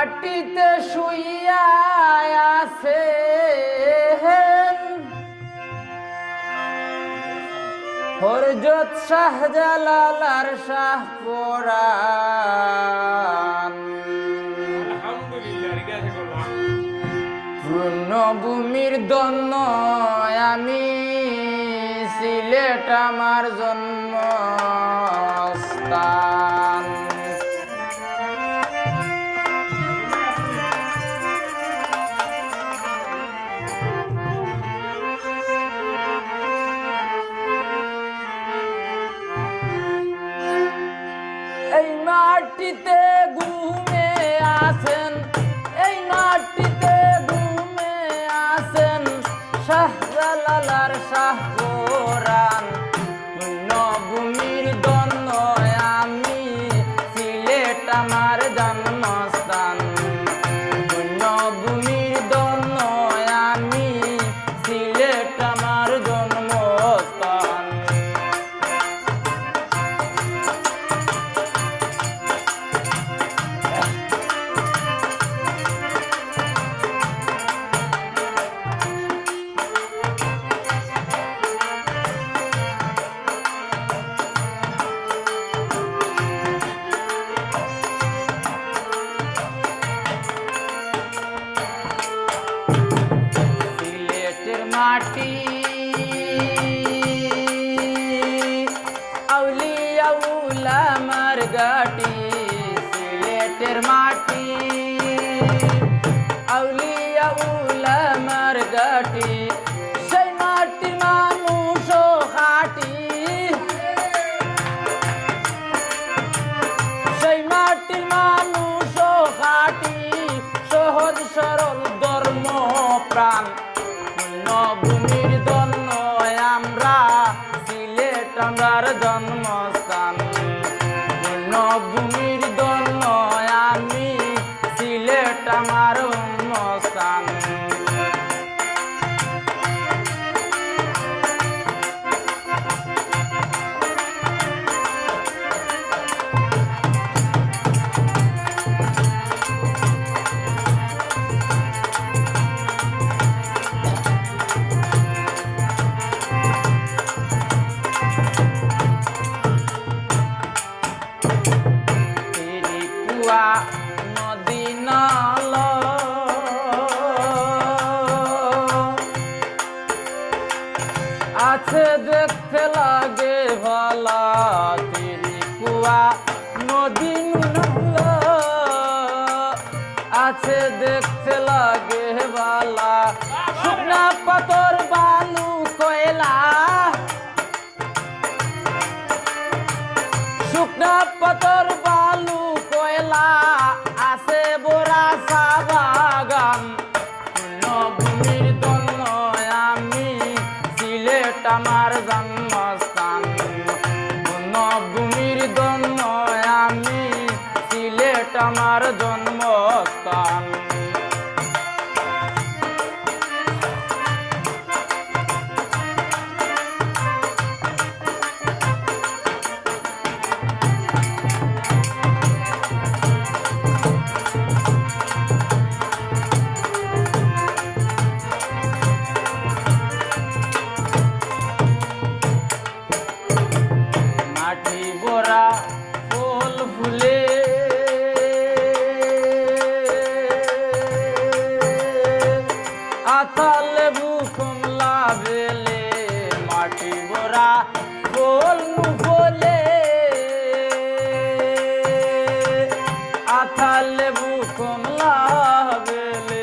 মাটিতে শুইয়া আছে। হরজত শাহ পরাণ আলহামদুলিল্লাহ রিগা আছে পূর্ণভূমির দন্য আমি সিলেট আমার জন্মস্থান মাটিতে ঘুমে আছেন এই মাটিতে ঘুমে আছেন শাহজালালার শাহ अवली अवला मारगाटी सिलेटेर माटी. अवली अवला मारगाटी আছে দেখতে লাগে ভালা তিরিকুয়া নদী আছে দেখতে লাগে ভালা শুকনা পাতর বালু কয়লা। শুকনা পাতর নভূমির দন্য আমি সিলেট আমার জন্মস্থান। নভূমির দন্য আমি সিলেট আমার জন্মস্থান। পাতা লেবু কমলা বেলে মাটি ভরা বলনু বলে আতা লেবু কমলা বেলে